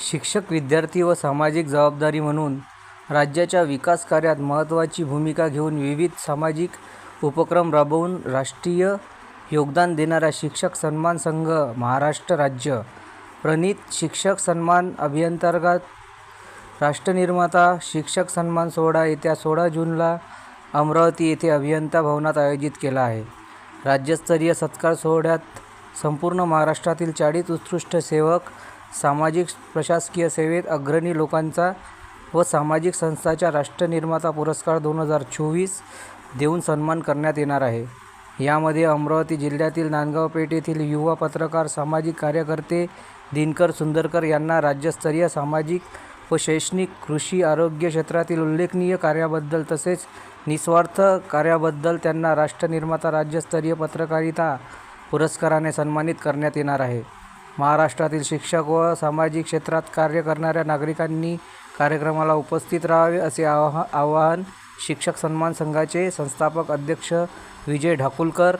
शिक्षक विद्यार्थी व सामाजिक जबाबदारी म्हणून राज्याच्या विकास कार्यात महत्त्वाची भूमिका घेऊन विविध सामाजिक उपक्रम राबवून राष्ट्रीय योगदान देणारा शिक्षक सन्मान संघ महाराष्ट्र राज्य. प्रणित शिक्षक सन्मान अभियानांतर्गत राष्ट्रनिर्माता शिक्षक सन्मान सोहळा येत्या सोळा जूनला अमरावती येथे अभियंता भवनात आयोजित केला आहे. राज्यस्तरीय सत्कार सोहळ्यात संपूर्ण महाराष्ट्रातील चाळीस उत्कृष्ट सेवक सामाजिक प्रशासकीय सेवेत अग्रणी लोकांचा व सामाजिक संस्थांचा राष्ट्रनिर्माता पुरस्कार दोन हजार चोवीस देऊन सन्मान करण्यात येणार आहे. यामध्ये अमरावती जिल्ह्यातील नांदगाव पेठ येथील युवा पत्रकार सामाजिक कार्यकर्ते दिनकर सुंदरकर यांना राज्यस्तरीय सामाजिक व शैक्षणिक कृषी आरोग्य क्षेत्रातील उल्लेखनीय कार्याबद्दल तसेच निस्वार्थ कार्याबद्दल त्यांना राष्ट्रनिर्माता राज्यस्तरीय पत्रकारिता पुरस्काराने सन्मानित करण्यात येणार आहे. महाराष्ट्रातील शिक्षक व सामाजिक क्षेत्रात कार्य करणाऱ्या नागरिकांनी कार्यक्रमाला उपस्थित राहावे असे आवाह आवाहन शिक्षक सन्मान संघाचे संस्थापक अध्यक्ष विजय ढाकुलकर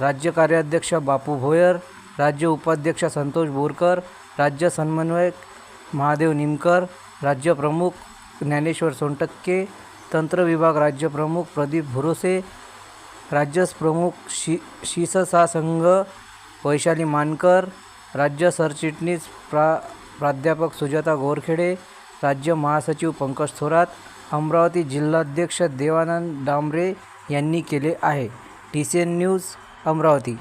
राज्य कार्याध्यक्ष बापू भोयर राज्य उपाध्यक्ष संतोष बोरकर राज्य समन्वयक महादेव निमकर राज्य प्रमुख ज्ञानेश्वर सोनटक्के तंत्र विभाग राज्य प्रमुख प्रदीप भुरोसे राज्य प्रमुख शी शिससा संघ वैशाली मानकर राज्य सरचिटणीस प्रा प्राध्यापक सुजाता गोरखेडे राज्य महासचिव पंकज थोरात अमरावती जिल्हाध्यक्ष देवानंद डांबरे यांनी केले आहे. T C N news Amravati.